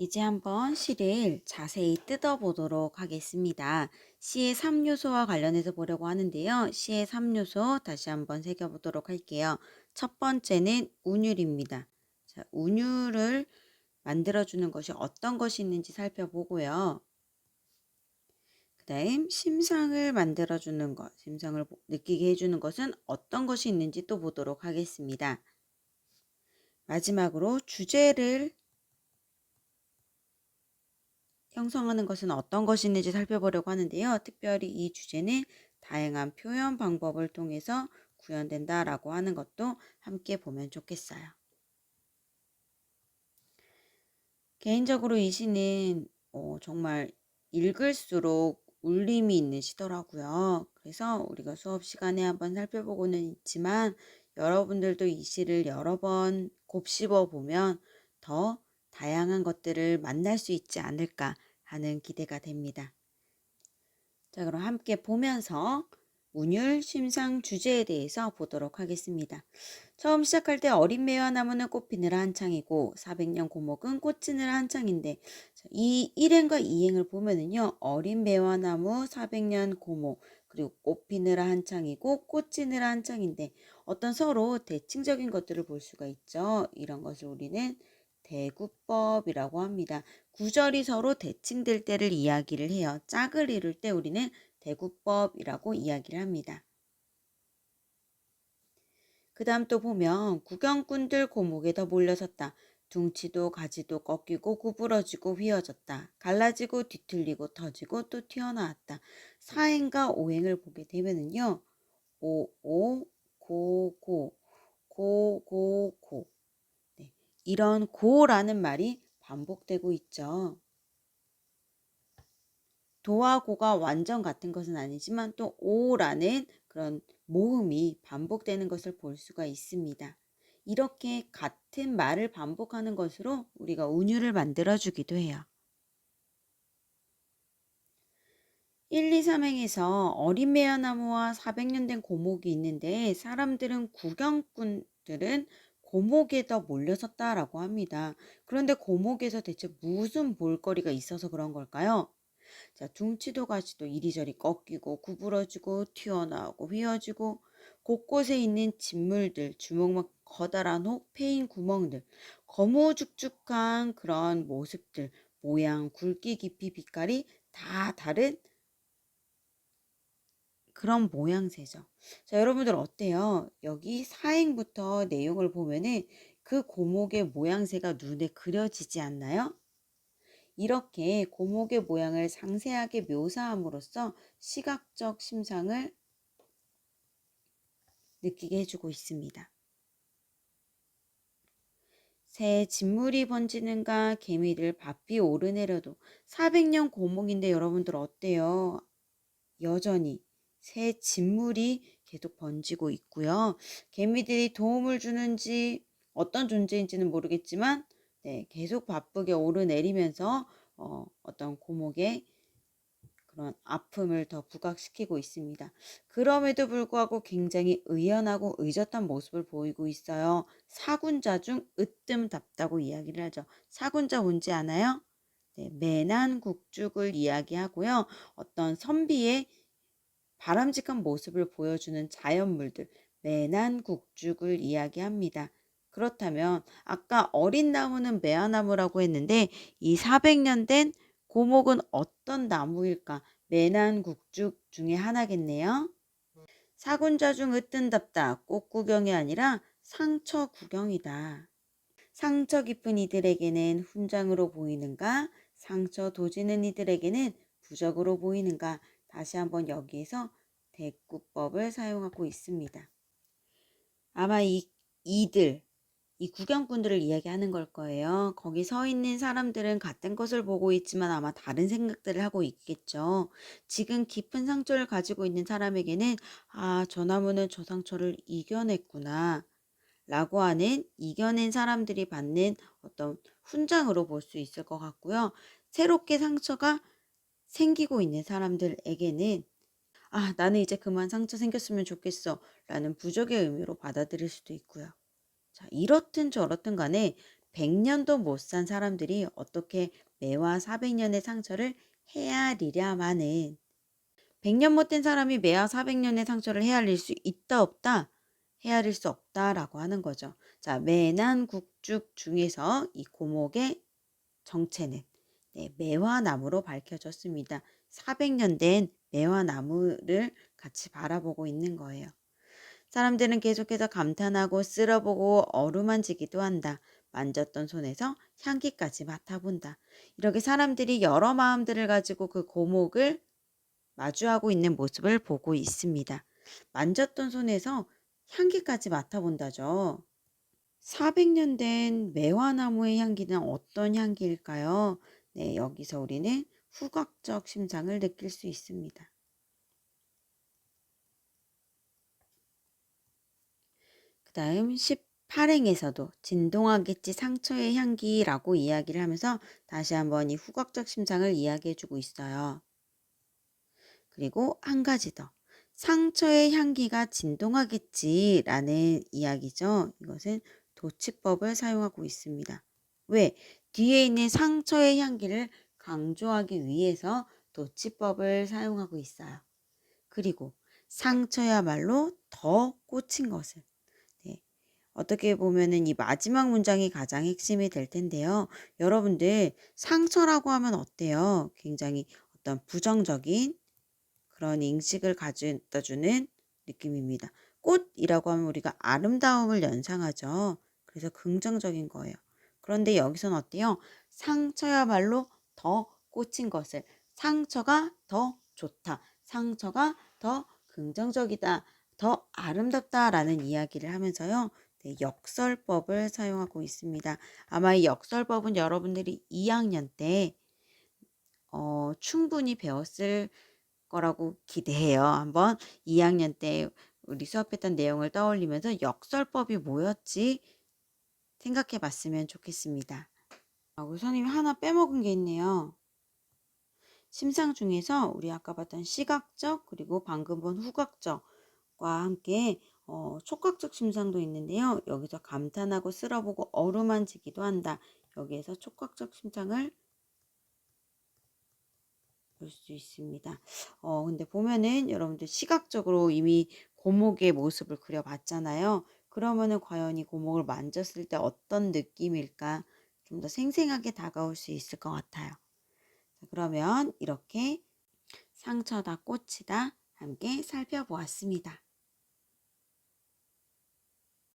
이제 한번 시를 자세히 뜯어보도록 하겠습니다. 시의 3요소와 관련해서 보려고 하는데요. 시의 3요소 다시 한번 새겨보도록 할게요. 첫 번째는 운율입니다. 자, 운율을 만들어주는 것이 어떤 것이 있는지 살펴보고요. 그 다음 심상을 만들어주는 것, 심상을 느끼게 해주는 것은 어떤 것이 있는지 또 보도록 하겠습니다. 마지막으로 주제를 형성하는 것은 어떤 것이 있는지 살펴보려고 하는데요. 특별히 이 주제는 다양한 표현 방법을 통해서 구현된다라고 하는 것도 함께 보면 좋겠어요. 개인적으로 이 시는 어, 정말 읽을수록 울림이 있는 시더라고요. 그래서 우리가 수업 시간에 한번 살펴보고는 있지만 여러분들도 이 시를 여러 번 곱씹어 보면 더 다양한 것들을 만날 수 있지 않을까 하는 기대가 됩니다. 자, 그럼 함께 보면서 운율, 심상, 주제에 대해서 보도록 하겠습니다. 처음 시작할 때 어린 매화 나무는 꽃피느라 한창이고 400년 고목은 꽃지느라 한창인데 이 1행과 2행을 보면은요. 어린 매화 나무 400년 고목 그리고 꽃피느라 한창이고 꽃지느라 한창인데 어떤 서로 대칭적인 것들을 볼 수가 있죠. 이런 것을 우리는 대구법이라고 합니다. 구절이 서로 대칭될 때를 이야기를 해요. 짝을 이룰 때 우리는 대구법이라고 이야기를 합니다. 그 다음 또 보면 구경꾼들 고목에 더 몰려섰다. 둥치도 가지도 꺾이고 구부러지고 휘어졌다. 갈라지고 뒤틀리고 터지고 또 튀어나왔다. 사행과 오행을 보게 되면은요. 오, 오, 고, 고, 고, 고, 고. 네, 이런 고라는 말이 반복되고 있죠. 도와 고가 완전 같은 것은 아니지만 또 오라는 그런 모음이 반복되는 것을 볼 수가 있습니다. 이렇게 같은 말을 반복하는 것으로 우리가 운율을 만들어 주기도 해요. 1, 2, 3행에서 어린 매화나무와 400년 된 고목이 있는데 사람들은 구경꾼들은 고목에 더 몰려섰다라고 합니다. 그런데 고목에서 대체 무슨 볼거리가 있어서 그런 걸까요? 자, 둥치도 가지도 이리저리 꺾이고 구부러지고 튀어나오고 휘어지고 곳곳에 있는 진물들, 주먹만 커다란 혹 패인 구멍들, 거무죽죽한 그런 모습들, 모양, 굵기, 깊이, 빛깔이 다 다른 그런 모양새죠. 자, 여러분들 어때요? 여기 사행부터 내용을 보면은 그 고목의 모양새가 눈에 그려지지 않나요? 이렇게 고목의 모양을 상세하게 묘사함으로써 시각적 심상을 느끼게 해주고 있습니다. 새 진물이 번지는가 개미들 바삐 오르내려도 400년 고목인데 여러분들 어때요? 여전히 새 진물이 계속 번지고 있고요. 개미들이 도움을 주는지 어떤 존재인지는 모르겠지만 네, 계속 바쁘게 오르내리면서 어, 어떤 고목의 그런 아픔을 더 부각시키고 있습니다. 그럼에도 불구하고 굉장히 의연하고 의젓한 모습을 보이고 있어요. 사군자 중 으뜸답다고 이야기를 하죠. 사군자 뭔지 아나요? 네, 매난 국죽을 이야기하고요. 어떤 선비의 바람직한 모습을 보여주는 자연물들, 매난 국죽을 이야기합니다. 그렇다면 아까 어린 나무는 매화나무라고 했는데 이 400년 된 고목은 어떤 나무일까? 매난 국죽 중에 하나겠네요. 사군자 중 으뜸답다. 꽃 구경이 아니라 상처 구경이다. 상처 깊은 이들에게는 훈장으로 보이는가? 상처 도지는 이들에게는 부적으로 보이는가? 다시 한번 여기에서 대구법을 사용하고 있습니다. 아마 이 이들 이 구경꾼들을 이야기하는 걸 거예요. 거기 서 있는 사람들은 같은 것을 보고 있지만 아마 다른 생각들을 하고 있겠죠. 지금 깊은 상처를 가지고 있는 사람에게는 아, 저 나무는 저 상처를 이겨냈구나. 라고 하는 이겨낸 사람들이 받는 어떤 훈장으로 볼 수 있을 것 같고요. 새롭게 상처가 생기고 있는 사람들에게는 아, 나는 이제 그만 상처 생겼으면 좋겠어. 라는 부족의 의미로 받아들일 수도 있고요. 자, 이렇든 저렇든 간에 100년도 못 산 사람들이 어떻게 매화 400년의 상처를 헤아리랴마는 100년 못 된 사람이 매화 400년의 상처를 헤아릴 수 있다 없다? 헤아릴 수 없다라고 하는 거죠. 자, 매난 국죽 중에서 이 고목의 정체는 네, 매화나무로 밝혀졌습니다. 400년 된 매화나무를 같이 바라보고 있는 거예요. 사람들은 계속해서 감탄하고 쓸어보고 어루만지기도 한다. 만졌던 손에서 향기까지 맡아본다. 이렇게 사람들이 여러 마음들을 가지고 그 고목을 마주하고 있는 모습을 보고 있습니다. 만졌던 손에서 향기까지 맡아본다죠. 400년 된 매화나무의 향기는 어떤 향기일까요? 네, 여기서 우리는 후각적 심상을 느낄 수 있습니다. 그 다음 18행에서도 진동하겠지 상처의 향기라고 이야기를 하면서 다시 한번 이 후각적 심상을 이야기해 주고 있어요. 그리고 한 가지 더. 상처의 향기가 진동하겠지라는 이야기죠. 이것은 도치법을 사용하고 있습니다. 왜? 뒤에 있는 상처의 향기를 강조하기 위해서 도치법을 사용하고 있어요. 그리고 상처야말로 더 꽂힌 것을. 네. 어떻게 보면은 이 마지막 문장이 가장 핵심이 될 텐데요. 여러분들 상처라고 하면 어때요? 굉장히 어떤 부정적인 그런 인식을 가져다 주는 느낌입니다. 꽃이라고 하면 우리가 아름다움을 연상하죠. 그래서 긍정적인 거예요. 그런데 여기서는 어때요? 상처야말로 더 꽂힌 것을 상처가 더 좋다. 상처가 더 긍정적이다. 더 아름답다라는 이야기를 하면서요. 네, 역설법을 사용하고 있습니다. 아마 이 역설법은 여러분들이 2학년 때 어, 충분히 배웠을 거라고 기대해요. 한번 2학년 때 우리 수업했던 내용을 떠올리면서 역설법이 뭐였지 생각해 봤으면 좋겠습니다. 아, 우리 선생님이 하나 빼먹은 게 있네요. 심상 중에서 우리 아까 봤던 시각적 그리고 방금 본 후각적과 함께 어, 촉각적 심상도 있는데요. 여기서 감탄하고 쓸어보고 어루만지기도 한다. 여기에서 촉각적 심상을 볼 수 있습니다. 어, 근데 보면은 여러분들 시각적으로 이미 고목의 모습을 그려봤잖아요. 그러면은 과연 이 고목을 만졌을 때 어떤 느낌일까? 좀 더 생생하게 다가올 수 있을 것 같아요. 자, 그러면 이렇게 상처다 꽃이다 함께 살펴보았습니다.